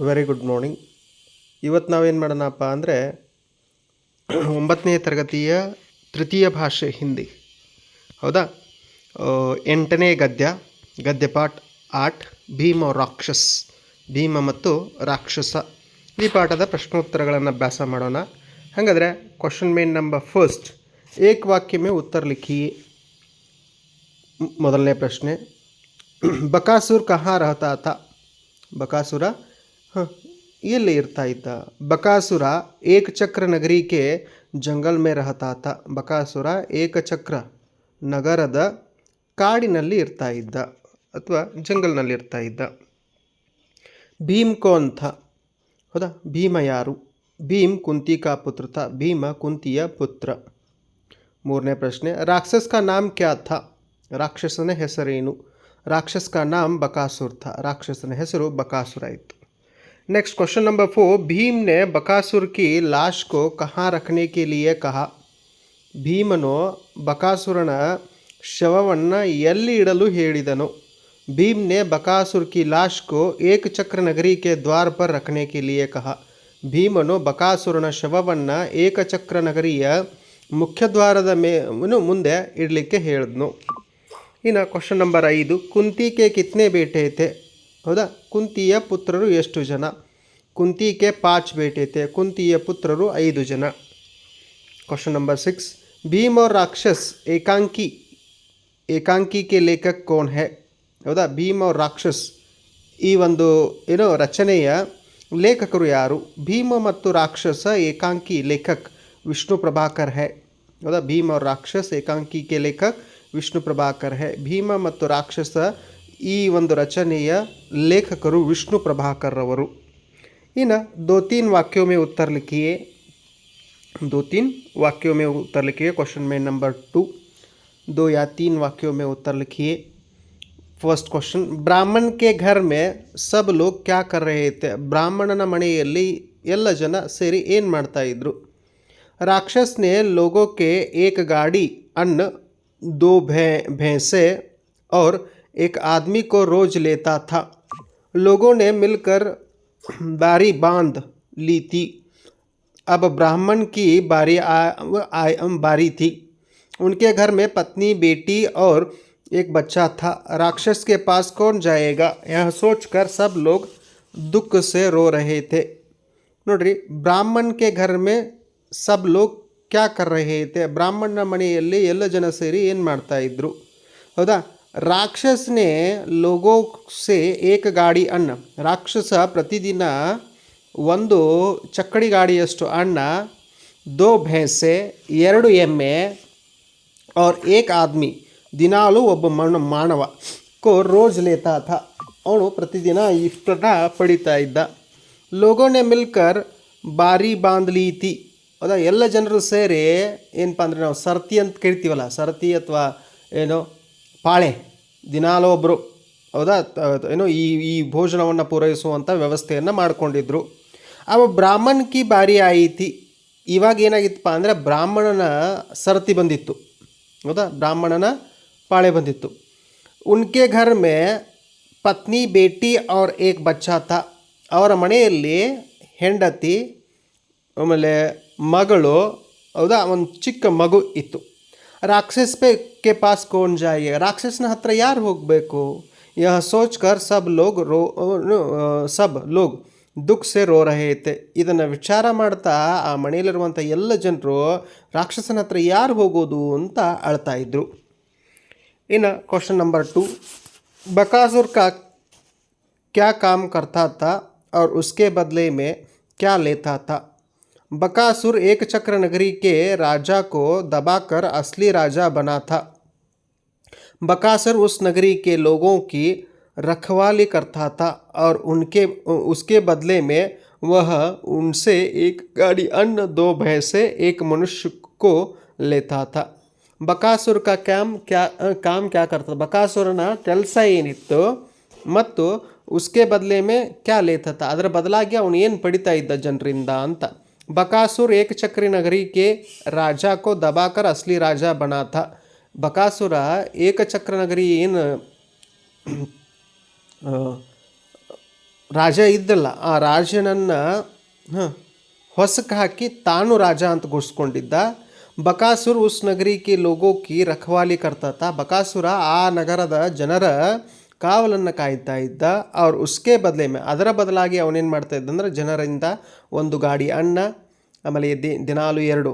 Very good morning ಇವತ್ತು ನಾವೇನು ಮಾಡೋಣಪ್ಪ ಅಂದರೆ ಒಂಬತ್ತನೇ ತರಗತಿಯ ತೃತೀಯ ಭಾಷೆ ಹಿಂದಿ. ಹೌದಾ? ಎಂಟನೇ ಗದ್ಯ ಗದ್ಯಪಾಠ ಆಟ್ ಭೀಮ ರಾಕ್ಷಸ್, ಭೀಮ ಮತ್ತು ರಾಕ್ಷಸ. ಈ ಪಾಠದ ಪ್ರಶ್ನೋತ್ತರಗಳನ್ನು ಅಭ್ಯಾಸ ಮಾಡೋಣ. ಹಾಗಾದರೆ ಕ್ವಶನ್ ಮೇನ್ ನಂಬರ್ ಫಸ್ಟ್ ಏಕ್ ವಾಕ್ಯಮೇ ಉತ್ತರ ಲಿಖಿ. ಮೊದಲನೇ ಪ್ರಶ್ನೆ. ಬಕಾಸುರ್ ಕಹಾ ರಹತಾ ಬಕಾಸುರ ಎಲ್ಲಿ ಇರ್ತಾ ಇದ್ದ. ಬಕಾಸುರ ಏಕಚಕ್ರ ನಗರಿಕೆ ಜಂಗಲ್ ಮೇ ರಹತಾತ ಬಕಾಸುರ ಏಕಚಕ್ರ ನಗರದ ಕಾಡಿನಲ್ಲಿ ಇರ್ತಾ ಇದ್ದ ಅಥವಾ ಜಂಗಲ್ನಲ್ಲಿ ಇರ್ತಾ ಇದ್ದ. ಭೀಮ್ ಕೋಂಥ ಹೌದಾ? ಭೀಮ ಯಾರು? ಭೀಮ್ ಕುಂತಿ ಕಾ ಪುತ್ರ ಥ ಭೀಮ ಕುಂತಿಯ ಪುತ್ರ. ಮೂರನೇ ಪ್ರಶ್ನೆ. ರಾಕ್ಷಸ್ ಕಾ ನಾಮ್ ಕ್ಯಾ ಥಾ? ರಾಕ್ಷಸನ ಹೆಸರೇನು? ರಾಕ್ಷಸ್ ಕಾ ನಾಮ್ ಬಕಾಸುರ್ ಥಾ. ರಾಕ್ಷಸನ ಹೆಸರು ಬಕಾಸುರ ಇತ್ತು. next question number four Bhim ने बकासुर की लाश को कहाँ रखने के लिए कहा ಭೀಮನು ಬಕಾಸುರನ ಶವವನ್ನು ಎಲ್ಲಿ ಇಡಲು ಹೇಳಿದನು ಭೀಮ್ ने बकासुर की लाश को एक चक्र नगरी के द्वार पर रखने के लिए कहा ಭೀಮನು ಬಕಾಸುರನ ಶವವನ್ನು ಏಕಚಕ್ರ ನಗರಿಯ ಮುಖ್ಯದ್ವಾರದ ಮೇ ನು ಮುಂದೆ ಇಡಲಿಕ್ಕೆ ಹೇಳಿದ್ನು ಇನ್ನು ಕ್ವಶನ್ ನಂಬರ್ ಐದು ಕುಂತಿಗೆ ಕಿತ್ನೆ ಬೇಟೆ ತೆ ಹೌದಾ ಕುಂತಿಯ ಪುತ್ರರು ಎಷ್ಟು ಜನ ಕುಂತಿಗೆ ಪಾಚ್ ಬೇಟೆ ತೆ ಕುಂತಿಯ ಪುತ್ರರು ಐದು ಜನ क्वेश्चन नंबर सिक्स भीम और राक्षस एकांकी ಏಕಾಂಕಿ ಕೆ ಲೇಖಕ್ ಕೋನ್ ಹೇ ಹೌದಾ ಭೀಮ್ ಅವ್ರ ರಾಕ್ಷಸ್ ಈ ಒಂದು ಏನೋ ರಚನೆಯ ಲೇಖಕರು ಯಾರು ಭೀಮ ಮತ್ತು ರಾಕ್ಷಸ ಏಕಾಂಕಿ ಲೇಖಕ್ ವಿಷ್ಣು ಪ್ರಭಾಕರ್ ಹೇ ಹೌದಾ ಭೀಮ್ ಅವ್ರ ರಾಕ್ಷಸ್ ಏಕಾಂಕಿ ಕೆ ಲೇಖಕ್ ವಿಷ್ಣು ಪ್ರಭಾಕರ್ ಹೇ ಭೀಮ ಮತ್ತು ರಾಕ್ಷಸ ಈ ಒಂದು ರಚನೆಯ ಲೇಖಕರು ವಿಷ್ಣು ಪ್ರಭಾಕರ್ ಅವರು ಇನ್ನು ದೋ ತೀನ್ ವಾಕ್ಯೋ ಮೇ ಉತ್ತರ ಲಿಖಿಯೇ दो तीन वाक्यों में उत्तर लिखिए क्वेश्चन में नंबर टू दो या तीन वाक्यों में उत्तर लिखिए ಫಸ್ಟ್ ಕ್ವಶನ್ ಬ್ರಾಹ್ಮಣ್ ಕೆ ಘರ್ ಮೇ ಸಬ್ ಲೋಗ್ ಕ್ಯಾ ಕರ್ ರಹೆ ತೆ ಬ್ರಾಹ್ಮಣನ ಮನೆಯಲ್ಲಿ ಎಲ್ಲ ಜನ ಸೇರಿ ಏನು ಮಾಡ್ತಾ ಇದ್ರು राक्षस ने लोगों के एक गाड़ी अन्न दो भै भैंसे और एक आदमी को रोज लेता था लोगों ने मिलकर बारी बांध ली थी अब ब्राह्मण की बारी आ, आ, बारी थी उनके घर में पत्नी बेटी और एक बच्चा था राक्षस के पास कौन जाएगा यह सोचकर सब लोग दुख से रो रहे थे ನೋಡ್ರಿ ಬ್ರಾಹ್ಮಣ್ ಕೆ ಘರ್ ಮೇ ಸಬ್ ಲೋಗ್ ಕ್ಯಾ ಕರ್ ರಹೆ ತೆ ಬ್ರಾಹ್ಮಣನ ಮನೆಯಲ್ಲಿ ಎಲ್ಲ ಜನ ಸೇರಿ ಏನು ಮಾಡ್ತಾ ಇದ್ರು ಹೌದಾ ರಾಕ್ಷಸನೇ ಲೋಗೋ ಸೆ ಏಕ ಗಾಡಿ ಅನ್ನ ರಾಕ್ಷಸ ಪ್ರತಿದಿನ ಒಂದು ಚಕ್ಕಡಿ ಗಾಡಿಯಷ್ಟು ಅನ್ನ ದೋ ಭೇಂಸೆ ಎರಡು ಎಮ್ಮೆ और एक आदमी ದಿನಾಲು ಒಬ್ಬ ಮಣ ಮಾನವ ಕೋ ರೋಜ್ ಲೇತಾ ಥಾ ಅವನು ಪ್ರತಿದಿನ ಇಷ್ಟನ್ನ ಪಡಿತಾ ಇದ್ದ ಲೋಗೋನೆ ಮಿಲ್ಕರ್ ಬಾರಿ ಬಾಂದ್ಲಿ ತಿ ಹೌದಾ ಎಲ್ಲ ಜನರು ಸೇರಿ ಏನಪ್ಪ ಅಂದರೆ ನಾವು ಸರತಿ ಅಂತ ಕರಿತೀವಲ್ಲ ಸರತಿ ಅಥವಾ ಏನು ಪಾಳೆ, ದಿನಾಲು ಒಬ್ಬರು ಹೌದಾ? ಏನು ಈ ಈ ಭೋಜನವನ್ನು ಪೂರೈಸುವಂಥ ವ್ಯವಸ್ಥೆಯನ್ನು ಮಾಡಿಕೊಂಡಿದ್ರು. ಅವ ಬ್ರಾಹ್ಮಣ್ ಕಿ ಬಾರಿ ಆಯಿತಿ, ಇವಾಗ ಏನಾಗಿತ್ತಪ್ಪ ಅಂದರೆ ಬ್ರಾಹ್ಮಣನ ಸರತಿ ಬಂದಿತ್ತು. ಹೌದಾ? ಬ್ರಾಹ್ಮಣನ ಪಾಳೆ ಬಂದಿತ್ತು. ಉನ್ಕೆ ಘರ್ ಮೇ ಪತ್ನಿ, ಬೇಟಿ ಅವ್ರ ಏಕ್ ಬಚ್ಚಾ ತ ಅವರ ಮನೆಯಲ್ಲಿ ಹೆಂಡತಿ, ಆಮೇಲೆ ಮಗಳು, ಹೌದಾ? ಒಂದು ಚಿಕ್ಕ ಮಗು ಇತ್ತು. Rakshas pay K pass cone ಜಾಯಿಗೆ ರಾಕ್ಷಸನ ಹತ್ರ ಯಾರು ಹೋಗಬೇಕು ಯಹ ಸೋಚ್ಕರ್ ಸಬ್ ಲೋಗ್ ರೋ ಆ, ಸಬ್ ಲೋಗ್ ದುಃಖ ಸೆ ರೋ ರಹೆ ತೆ ಇದನ್ನು ವಿಚಾರ ಮಾಡ್ತಾ ಆ ಮನೆಯಲ್ಲಿರುವಂಥ ಎಲ್ಲ ಜನರು ರಾಕ್ಷಸನ ಹತ್ರ ಯಾರು ಹೋಗೋದು ಅಂತ ಅಳ್ತಾ ಇದ್ರು ಇನ್ನು ಕ್ವಶನ್ ನಂಬರ್ ಟು बकासुर का क्या काम करता था और उसके बदले में क्या लेता था बकासुर एक चक्र नगरी के राजा को दबाकर असली राजा बना था बकासुर उस नगरी के लोगों की रखवाली करता था और उनके उसके बदले में वह उनसे एक गाड़ी अन्न दो भैंसे एक मनुष्य को लेता था ಬಕಾಸುರ ಕಾ ಕ್ಯಾಮ್ ಕ್ಯಾ ಆ, ಕಾಮ್ ಕ್ಯಾ ಕರ್ತ ಬಕಾಸುರನ ಕೆಲಸ ಏನಿತ್ತು ಮತ್ತು ಉಸ್ಕೆ ಬದಲೆ ಮೇ ಕ್ಯಾ ಲೇತತ ಅದರ ಬದಲಾಗಿ ಅವನು ಏನು ಪಡಿತಾ ಇದ್ದ ಜನರಿಂದ ಅಂತ ಬಕಾಸುರ್ नगरी के राजा को दबाकर असली राजा बना था ಬಕಾಸುರ ಏಕಚಕ್ರ ನಗರಿ ಏನು ರಾಜ ಇದ್ದಲ್ಲ, ಆ ರಾಜನನ್ನು ಹೊಸಕ್ಕೆ ಹಾಕಿ ತಾನು ರಾಜ ಅಂತ ಘೋಷಿಸ್ಕೊಂಡಿದ್ದ. ಬಕಾಸುರ ಉಸ್ ನಗರಿ ಕಿ ಲೋಗೋ ಕಿ ರಖವಾಲಿ ಕರ್ತಾತ. ಬಕಾಸುರ ಆ ನಗರದ ಜನರ ಕಾವಲನ್ನು ಕಾಯ್ತಾ ಇದ್ದ, ಅವ್ರು ಉಸ್ಕೆ ಬದಲೇ ಅದರ ಬದಲಾಗಿ ಅವನೇನು ಮಾಡ್ತಾ ಇದ್ದಂದ್ರೆ ಜನರಿಂದ ಒಂದು ಗಾಡಿ ಅನ್ನ ಆಮೇಲೆ ದಿ ದಿನಾಲು ಎರಡು.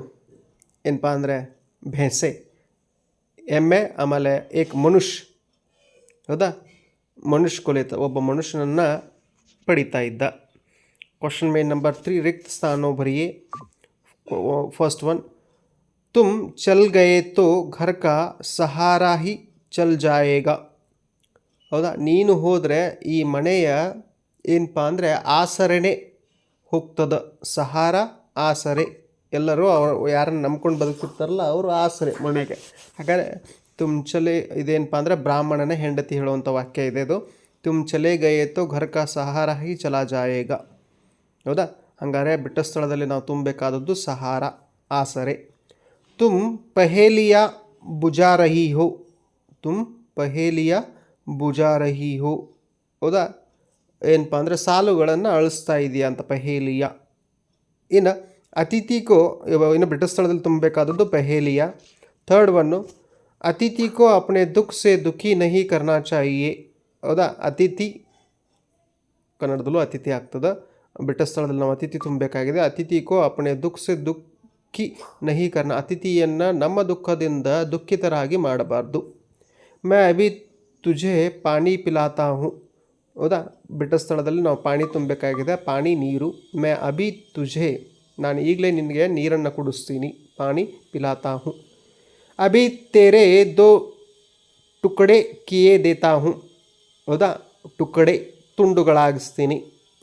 ಏನಪ್ಪ ಅಂದರೆ ಭೇಸೆ ಎಮ್ಮೆ, ಆಮೇಲೆ ಏಕ್ ಮನುಷ್ಯ ಹೌದಾ? ಮನುಷ್ಯ ಕೊಲೆತ ಒಬ್ಬ ಮನುಷ್ಯನನ್ನು ಪಡಿತಾ ಇದ್ದ. ಕ್ವಶನ್ ಮೇನ್ ನಂಬರ್ ತ್ರೀ ರಿಕ್ತ ಸ್ಥಾನೋ ಭರಿಯೇ? ಫಸ್ಟ್ ಒನ್ ತುಮ್ ಚಲ್ ಗಯೇ ತೋ ಘರ್ ಕಾ ಸಹಾರಾ ಹಿ ಚಲ್ ಜಾಯೇಗಾ? ಹೌದಾ? ನೀನು ಹೋದರೆ ಈ ಮನೆಯ ಏನಪ್ಪ ಅಂದರೆ ಆಸರೆನೇ ಹೋಗ್ತದ. ಸಹಾರ, ಆಸರೆ. ಎಲ್ಲರೂ ಅವ್ರು ಯಾರನ್ನು ನಂಬ್ಕೊಂಡು ಬದುಕಿರ್ತಾರಲ್ಲ ಅವರು ಆಸರೆ ಮನೆಗೆ. ಹಾಗಾದರೆ ತುಮ್ ಚಲೆ ಇದೇನಪ್ಪ ಅಂದರೆ ಬ್ರಾಹ್ಮಣನ ಹೆಂಡತಿ ಹೇಳುವಂಥ ವಾಕ್ಯ ಇದೆ ಅದು ತುಮ್ ಚಲೆ ಗಯೇತೋ ಘರ್ಕ ಸಹಾರ ಹಿ ಚಲಾ ಜಾಯೇಗ. ಹೌದಾ? ಹಂಗಾರೆ ಬಿಟ್ಟ ಸ್ಥಳದಲ್ಲಿ ನಾವು ತುಂಬಬೇಕಾದದ್ದು ಸಹಾರ, ಆಸರೆ. ತುಮ್ ಪಹೇಲಿಯ ಭುಜಾರಹಿ ಹೋ ತುಮ್ ಪಹೇಲಿಯ ಬುಜಾ ರಹಿ ಹೋ ಹೌದಾ? ಏನಪ್ಪ ಅಂದರೆ ಸಾಲುಗಳನ್ನು ಅಳಿಸ್ತಾ ಇದೆಯಾ ಅಂತ ಪೆಹೇಲಿಯ. ಇನ್ನು ಅತಿಥಿಕೋ ಇನ್ನು ಬ್ರಿಟಿಷ್ ಸ್ಥಳದಲ್ಲಿ ತುಂಬಬೇಕಾದದ್ದು ಪೆಹೇಲಿಯ. ಥರ್ಡ್ ಒನ್ನು ಅತಿಥಿಕೋ ಅಪನೆ ದುಃಖ ಸೆ ದುಃಖಿ ನಹಿ ಕರ್ನಾ ಚಾಹಿಯೇ. ಹೌದಾ? ಅತಿಥಿ. ಕನ್ನಡದಲ್ಲೂ ಅತಿಥಿ ಆಗ್ತದೆ. ಬ್ರಿಟಿಷ್ ಸ್ಥಳದಲ್ಲಿ ನಾವು ಅತಿಥಿ ತುಂಬಬೇಕಾಗಿದೆ. ಅತಿಥಿಕೋ ಅಪನೆ ದುಃಖ ಸೆ ದುಃಖಿ ನಹಿ ಕರ್ನಾ. ಅತಿಥಿಯನ್ನು ನಮ್ಮ ದುಃಖದಿಂದ ದುಃಖಿತರಾಗಿ ಮಾಡಬಾರ್ದು. ಮೈ ಅಭಿ ತುझे ಪಾಣಿ ಪಿಲಾತಾ ಹೂँ ಹೌದಾ? ಬಿಟ್ಟ ಸ್ಥಳದಲ್ಲಿ ನಾವು ಪಾಣಿ ತುಂಬಬೇಕಾಗಿದೆ. ಪಾಣಿ ನೀರು. ಮೇ ಅಭಿ ತುಜೆ. ನಾನು ಈಗಲೇ ನಿನಗೆ ನೀರನ್ನು ಕುಡಿಸ್ತೀನಿ. ಪಾಣಿ ಪಿಲಾತಾ ಹೂ ಅಭಿ ತೇರೆ ದೋ ಟುಕಡೆ ಕಿಯೇ ದೇತಾ ಹೂ ಹೌದಾ? ಟುಕಡೆ ತುಂಡುಗಳಾಗಿಸ್ತೀನಿ.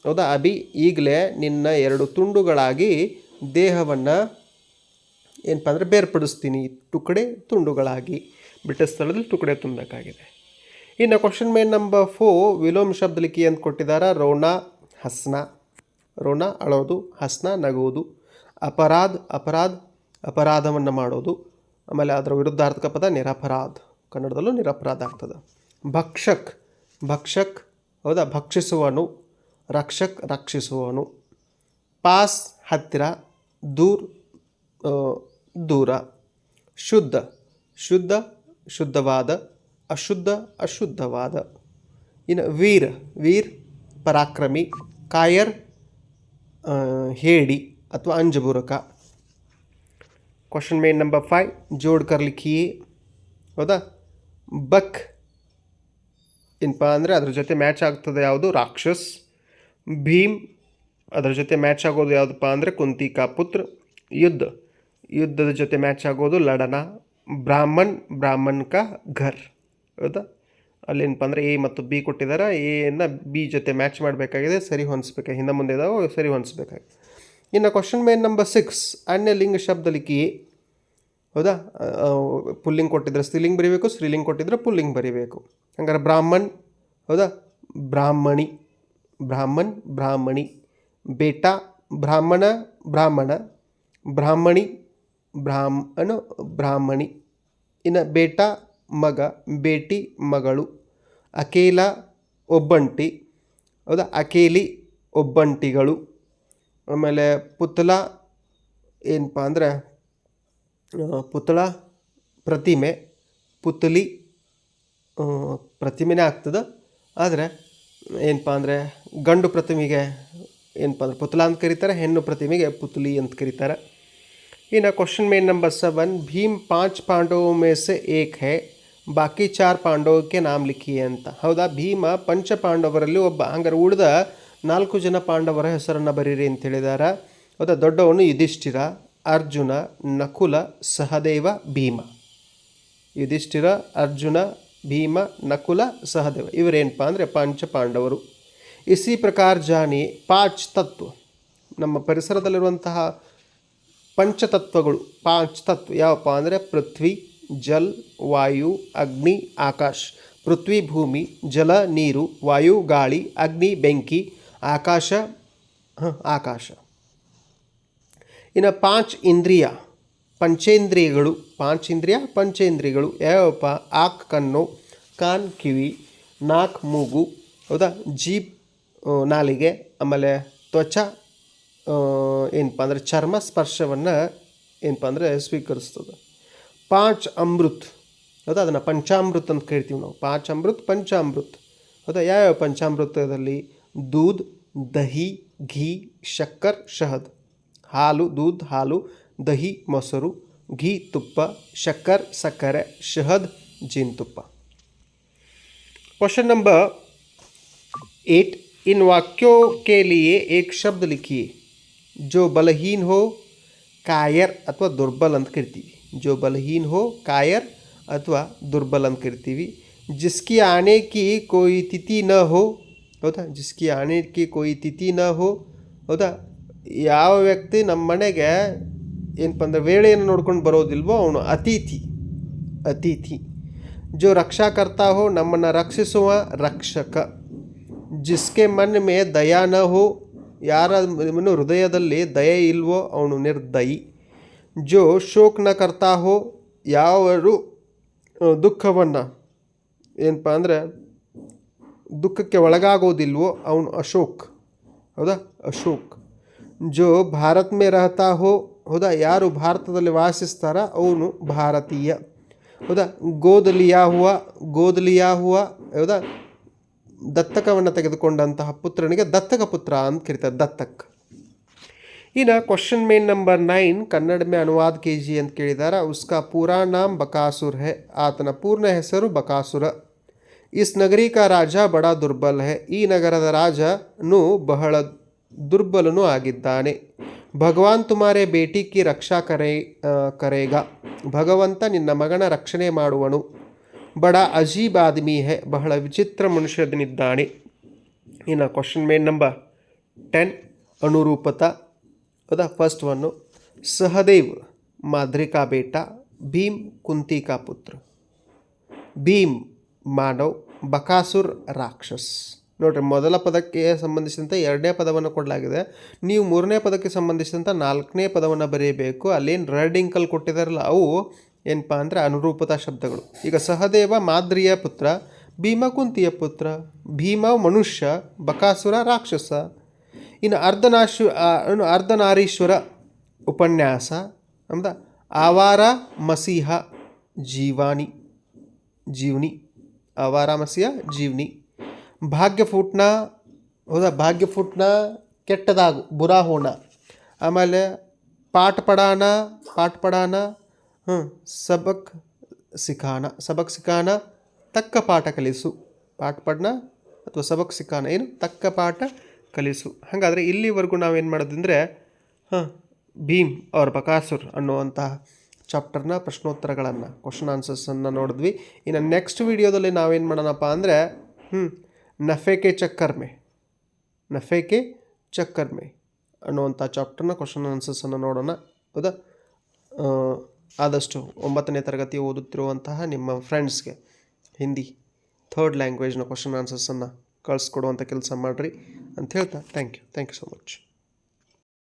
ಹೌದಾ? ಅಭಿ ಈಗಲೇ ನಿನ್ನ ಎರಡು ತುಂಡುಗಳಾಗಿ ದೇಹವನ್ನು ಏನಪ್ಪ ಅಂದರೆ ಬೇರ್ಪಡಿಸ್ತೀನಿ. ಟುಕಡೆ ತುಂಡುಗಳಾಗಿ. ಬಿಟ್ಟ ಸ್ಥಳದಲ್ಲಿ ಟುಕಡೆ ತುಂಬಬೇಕಾಗಿದೆ. ಇನ್ನು ಕ್ವಶನ್ ಮೇನ್ ನಂಬರ್ ಫೋ ವಿಲೋಮ್ ಶಬ್ದ ಲಿಖಿ ಅಂತ ಕೊಟ್ಟಿದ್ದಾರೆ. ರೋಣ, ಹಸ್ನ. ರೋಣ ಅಳೋದು, ಹಸ್ನ ನಗುವುದು. ಅಪರಾಧ್ ಅಪರಾಧ್, ಅಪರಾಧವನ್ನು ಮಾಡೋದು. ಆಮೇಲೆ ಅದರ ವಿರುದ್ಧಾರ್ಥಕ ಪದ ನಿರಪರಾಧ್. ಕನ್ನಡದಲ್ಲೂ ನಿರಪರಾಧ ಆಗ್ತದೆ. ಭಕ್ಷಕ್ ಭಕ್ಷಕ್, ಹೌದಾ? ಭಕ್ಷಿಸುವನು. ರಕ್ಷಕ್, ರಕ್ಷಿಸುವನು. ಪಾಸ್, ಹತ್ತಿರ, ದೂರ್ ದೂರ. ಶುದ್ಧ ಶುದ್ಧ, ಶುದ್ಧವಾದ. ಅಶುದ್ಧ ಅಶುದ್ಧವಾದ. ಇನ್ನು ವೀರ್ ವೀರ್, ಪರಾಕ್ರಮಿ, ಕಾಯರ್ ಹೇಡಿ ಅಥವಾ ಅಂಜಬುರಕ. ಕ್ವಶನ್ ಮೇನ್ ನಂಬರ್ ಫೈವ್ ಜೋಡ್ಕರ್ ಲಿಖಿಯೇ ಹೌದಾ? ಬಕ್. ಏನಪ್ಪ ಅಂದರೆ ಅದ್ರ ಜೊತೆ ಮ್ಯಾಚ್ ಆಗ್ತದೆ ಯಾವುದು? ರಾಕ್ಷಸ್. ಭೀಮ್. ಅದ್ರ ಜೊತೆ ಮ್ಯಾಚ್ ಆಗೋದು ಯಾವುದಪ್ಪ ಅಂದರೆ ಕುಂತಿಕಾ ಪುತ್ರ. ಯುದ್ಧ. ಯುದ್ಧದ ಜೊತೆ ಮ್ಯಾಚ್ ಆಗೋದು ಲಡನ. ಬ್ರಾಹ್ಮಣ್ ಬ್ರಾಹ್ಮಣ್ ಕಾ ಘರ್. ಹೌದಾ ಅಲ್ಲೇನಪ್ಪ ಅಂದರೆ ಎ ಮತ್ತು ಬಿ ಕೊಟ್ಟಿದ್ದಾರೆ ಎಯನ್ನು ಬಿ ಜೊತೆ ಮ್ಯಾಚ್ ಮಾಡಬೇಕಾಗಿದೆ, ಸರಿ ಹೊಂದಿಸ್ಬೇಕು, ಹಿಂದೆ ಮುಂದೆ ಇದಾವೆ, ಸರಿ ಹೊಂದಿಸ್ಬೇಕಾಗಿದೆ. ಇನ್ನು ಕ್ವಶನ್ ಮೇನ್ ನಂಬರ್ ಸಿಕ್ಸ್ ಅನ್ಯ ಲಿಂಗ ಶಬ್ದ ಲಿಖಿ ಹೌದಾ? ಪುಲ್ಲಿಂಗ್ ಕೊಟ್ಟಿದ್ರೆ ಸ್ತ್ರೀಲಿಂಗ್ ಬರೀಬೇಕು, ಸ್ತ್ರೀಲಿಂಗ್ ಕೊಟ್ಟಿದ್ರೆ ಪುಲ್ಲಿಂಗ್ ಬರೀಬೇಕು. ಹಂಗಾರೆ ಬ್ರಾಹ್ಮಣ್, ಹೌದಾ? ಬ್ರಾಹ್ಮಣಿ, ಬ್ರಾಹ್ಮಣ್, ಬ್ರಾಹ್ಮಣಿ. ಬೇಟ, ಬ್ರಾಹ್ಮಣ ಬ್ರಾಹ್ಮಣ. ಬ್ರಾಹ್ಮಣಿ ಬ್ರಾಹ್ಮಣ ಬ್ರಾಹ್ಮಣಿ. ಇನ್ನು ಬೇಟ ಮಗ ಬೇಟಿ ಮಗಳು ಅಕೇಲ ಒಬ್ಬಂಟಿ ಹೌದಾ ಅಕೇಲಿ ಒಬ್ಬಂಟಿಗಳು ಆಮೇಲೆ ಪುತ್ಲ ಏನಪ್ಪ ಅಂದರೆ ಆ, ಪುತ್ಳ ಪ್ರತಿಮೆ ಪುತ್ಲಿ ಆ, ಪ್ರತಿಮೆನೇ ಆಗ್ತದೆ ಆದರೆ ಏನಪ್ಪ ಅಂದರೆ ಗಂಡು ಪ್ರತಿಮೆಗೆ ಏನಪ್ಪ ಅಂದ್ರೆ ಪುತ್ಲ ಅಂತ ಕರೀತಾರೆ ಹೆಣ್ಣು ಪ್ರತಿಮೆಗೆ ಪುತ್ಲಿ ಅಂತ ಕರೀತಾರೆ ಇನ್ನು ಕ್ವಶನ್ ಮೇನ್ ನಂಬರ್ सेवन भीम पांच पांडवों में से एक है ಬಾಕಿ ಚಾರ್ ಪಾಂಡವಕ್ಕೆ ನಾಮ್ ಲಿಖಿಯೇ ಅಂತ. ಹೌದಾ? ಭೀಮ ಪಂಚ ಪಾಂಡವರಲ್ಲಿ ಒಬ್ಬ. ಹಂಗಾರೆ ಉಳಿದ ನಾಲ್ಕು ಜನ ಪಾಂಡವರ ಹೆಸರನ್ನು ಬರೀರಿ ಅಂತ ಹೇಳಿದಾರ. ಹೌದಾ? ದೊಡ್ಡವನು ಯುಧಿಷ್ಠಿರ, ಅರ್ಜುನ, ನಕುಲ, ಸಹದೇವ, ಭೀಮ. ಯುಧಿಷ್ಠಿರ, ಅರ್ಜುನ, ಭೀಮ, ನಕುಲ, ಸಹದೇವ. ಇವರೇನಪ್ಪ ಅಂದರೆ ಪಂಚ ಪಾಂಡವರು ಇಸಿ ಪ್ರಕಾರ ಜಾನಿ ಪಾಚ್ ತತ್ವ. ನಮ್ಮ ಪರಿಸರದಲ್ಲಿರುವಂತಹ ಪಂಚತತ್ವಗಳು ಪಾಂಚ್ ತತ್ವ ಯಾವಪ್ಪ ಅಂದರೆ ಪೃಥ್ವಿ ಜಲ್, ವಾಯು, ಅಗ್ನಿ, ಆಕಾಶ್. ಪೃಥ್ವಿ, ಭೂಮಿ, ಜಲ, ನೀರು, ವಾಯು, ಗಾಳಿ, ಅಗ್ನಿ, ಬೆಂಕಿ, ಆಕಾಶ ಆಕಾಶ. ಇನ್ನು ಪಾಂಚ್ ಇಂದ್ರಿಯ, ಪಂಚೇಂದ್ರಿಯಗಳು, ಪಾಂಚ್ ಇಂದ್ರಿಯ, ಪಂಚೇಂದ್ರಿಯಗಳು ಯಾವಪ್ಪ ಆಕ್, ಕಣ್ಣು, ಕಾನ್, ಕಿವಿ, ನಾಕ್, ಮೂಗು, ಹೌದಾ? ಜೀಪ್ ನಾಲಿಗೆ, ಆಮೇಲೆ ತ್ವಚ ಏನಪ್ಪ ಅಂದರೆ ಚರ್ಮ ಸ್ಪರ್ಶವನ್ನು ಏನಪ್ಪ ಅಂದರೆ ಸ್ವೀಕರಿಸ್ತದೆ. ಪಾಂಚ್ ಅಮೃತ್ ಹೌದಾ ಅದನ್ನು ಪಂಚಾಮೃತ್ ಅಂತ ಕರಿತೀವಿ ನಾವು ಪಾಂಚ್ ಅಮೃತ್ ಪಂಚಾಮೃತ್ ಹೌದಾ ಯಾವ್ಯಾವ ಪಂಚಾಮೃತದಲ್ಲಿ ದೂದ್ ದಹಿ ಘೀ ಶಕ್ಕರ್ ಶಹದ್ ಹಾಲು ದೂದ್ ಹಾಲು ದಹಿ ಮೊಸರು ಘೀ ತುಪ್ಪ ಶಕ್ಕರ್ ಸಕ್ಕರೆ ಶಹದ್ ಜೇನುತುಪ್ಪ क्वेश्चन नंबर एट इन वाक्यों के लिए एक शब्द लिखिए जो बलहीन हो कायर अथवा दुर्बल ಅಂತ ಕರಿತೀವಿ जो बलहीन हो कायर ಅಥವಾ ದುರ್ಬಲ್ ಅಂತ ಕರಿತೀವಿ जिसकी आने की कोई तिथि न हो ಹೌದಾ जिसकी आने की कोई तिथि न हो ಹೌದಾ ಯಾವ ವ್ಯಕ್ತಿ ನಮ್ಮ ಮನೆಗೆ ಏನಪ್ಪ ಅಂದ್ರೆ ವೇಳೆಯನ್ನು ನೋಡ್ಕೊಂಡು ಬರೋದಿಲ್ವೋ ಅವನು ಅತಿಥಿ ಅತಿಥಿ जो रक्षा करता हो ನಮ್ಮನ್ನು ರಕ್ಷಿಸುವ ರಕ್ಷಕ ಜಿಸ್ಕೆ ಮನ್ ಮೇ ದಯಾ ನ ಹೋ ಯಾರ ಮ- ಹೃದಯದಲ್ಲಿ ದಯೆ ಇಲ್ವೋ ಅವನು ನಿರ್ದಯಿ ಜೋ शोक न ಕರ್ತಾ ಹೋ ಯಾವರು ದುಃಖವನ್ನು? ಏನಪ್ಪ ಅಂದರೆ, ದುಃಖಕ್ಕೆ ಒಳಗಾಗೋದಿಲ್ವೋ ಅವನು ಅಶೋಕ್. ಹೌದಾ? ಅಶೋಕ್. ಜೋ ಭಾರತ್ ಮೇ ರಹತಾ ಹೋ, ಹೌದಾ? ಯಾರು ಭಾರತದಲ್ಲಿ ವಾಸಿಸ್ತಾರ? ಅವನು ಭಾರತೀಯ. ಹೌದಾ? ಗೋದಲಿಯಾ ಹುವ ಗೋದಲಿಯಾ ಹುವ, ಹೌದಾ? ದತ್ತಕವನ್ನು ತೆಗೆದುಕೊಂಡಂತಹ ಪುತ್ರನಿಗೆ ದತ್ತಕ ಪುತ್ರ ಅಂತ ಕರೀತಾರೆ, ದತ್ತಕ್. ಇನ್ನು ಕ್ವಶನ್ ಮೇನ್ ನಂಬರ್ ನೈನ್ ಕನ್ನಡ ಮೇ ಅನುವಾದ ಕೆ ಜಿ ಅಂತ ಕೇಳಿದಾರ. ಉಸ್ಕಾ ಪೂರಾ ನಾಮ್ ಬಕಾಸುರ್ ಹೇ. ಆತನ ಪೂರ್ಣ ಹೆಸರು ಬಕಾಸುರ. ಇಸ್ ನಗರಿ ಕಾ ರಾಜ ಬಡ ದುರ್ಬಲ್ ಹೇ. ಈ ನಗರದ ರಾಜನು ಬಹಳ ದುರ್ಬಲನು ಆಗಿದ್ದಾನೆ. ಭಗವಾನ್ ತುಮಾರೆ ಭೇಟಿ ಕಿ ರಕ್ಷಾ ಕರೆ ಕರೆಗ. ಭಗವಂತ ನಿನ್ನ ಮಗನ ರಕ್ಷಣೆ ಮಾಡುವನು. ಬಡ ಅಜೀಬ್ ಆದ್ಮಿ ಹೇ. ಬಹಳ ವಿಚಿತ್ರ ಮನುಷ್ಯನಿದ್ದಾನೆ. ಇನ್ನು ಕ್ವಶನ್ ಮೇನ್ ನಂಬರ್ ಟೆನ್ ಅನುರೂಪತ. ಹೌದಾ ಫಸ್ಟ್ ಒನ್ನು ಸಹದೇವ್ ಮಾದ್ರಿಕಾ ಬೇಟ, ಭೀಮ್ ಕುಂತಿಕಾ ಪುತ್ರ. ಭೀಮ್ ಮಾನವ್ ಬಕಾಸುರ್ ರಾಕ್ಷಸ್. ನೋಡ್ರಿ, ಮೊದಲ ಪದಕ್ಕೆ ಸಂಬಂಧಿಸಿದಂತೆ ಎರಡನೇ ಪದವನ್ನು ಕೊಡಲಾಗಿದೆ. ನೀವು ಮೂರನೇ ಪದಕ್ಕೆ ಸಂಬಂಧಿಸಿದಂಥ ನಾಲ್ಕನೇ ಪದವನ್ನು ಬರೆಯಬೇಕು ಅಲ್ಲೇನು ರೈಡಿಂಕಲ್ಲಿ ಕೊಟ್ಟಿದಾರಲ್ಲ, ಅವು ಏನಪ್ಪ ಅಂದರೆ ಅನುರೂಪತಾ ಶಬ್ದಗಳು. ಈಗ ಸಹದೇವ ಮಾದ್ರಿಯ ಪುತ್ರ ಭೀಮ ಕುಂತಿಯ ಪುತ್ರ, ಭೀಮ ಮನುಷ್ಯ, ಬಕಾಸುರ ರಾಕ್ಷಸ. ಇನ್ನು ಅರ್ಧನಾಶು ಆ, ಏನು ಅರ್ಧನಾರೀಶ್ವರ ಉಪನ್ಯಾಸ ನಮ್ದ ಆವಾರ ಮಸೀಹ ಜೀವಾನಿ ಜೀವ್ನಿ ಆವಾರ ಮಸಿಯ ಜೀವ್ನಿ. ಭಾಗ್ಯಫೂಟ್ನ ಹೌದಾ ಭಾಗ್ಯ ಫೂಟ್ನ ಕೆಟ್ಟದಾಗು ಬುರಾ ಹೋಣ ಆಮೇಲೆ ಪಾಠ ಪಡಾನ ಪಾಠ ಪಡಾನ ಹ್ಞೂ ಸಬಕ್ ಸಿಖಾನ ಸಬಕ್ ಸಿಖಾನ ತಕ್ಕ ಪಾಠ ಕಲಿಸು. ಪಾಠ ಪಡ್ನ ಅಥವಾ ಸಬಕ್ ಸಿಖಾನ ಏನು? ತಕ್ಕ ಪಾಠ ಕಲಿಸು. ಹಾಗಾದರೆ ಇಲ್ಲಿವರೆಗೂ ನಾವೇನು ಮಾಡೋದಂದರೆ, ಹಾಂ, ಭೀಮ್ ಅವ್ರ ಬಕಾಸುರ್ ಅನ್ನುವಂತಹ ಚಾಪ್ಟರ್ನ, ಪ್ರಶ್ನೋತ್ತರಗಳನ್ನು ಕ್ವಶನ್ ಆನ್ಸರ್ಸನ್ನು ನೋಡಿದ್ವಿ. ಇನ್ನು ನೆಕ್ಸ್ಟ್ ವಿಡಿಯೋದಲ್ಲಿ ನಾವೇನು ಮಾಡೋಣಪ್ಪ ಅಂದರೆ ಹ್ಞೂ ನಫೆಕೆ ಚಕ್ಕರ್ಮೆ ನಫೆಕೆ ಚಕ್ಕರ್ಮೆ ಅನ್ನುವಂಥ ಚಾಪ್ಟರ್ನ ಕ್ವಶನ್ ಆನ್ಸರ್ಸನ್ನು ನೋಡೋಣ. ಹೌದಾ? ಆದಷ್ಟು ಒಂಬತ್ತನೇ ತರಗತಿ ಓದುತ್ತಿರುವಂತಹ ನಿಮ್ಮ ಫ್ರೆಂಡ್ಸ್ಗೆ ಹಿಂದಿ ಥರ್ಡ್ ಲ್ಯಾಂಗ್ವೇಜ್ನ ಕ್ವಶನ್ ಆನ್ಸರ್ಸನ್ನು ಕಳಿಸ್ಕೊಡುವಂಥ ಕೆಲಸ ಮಾಡಿರಿ ಅಂತ ಹೇಳ್ತಾ thank you thank you so much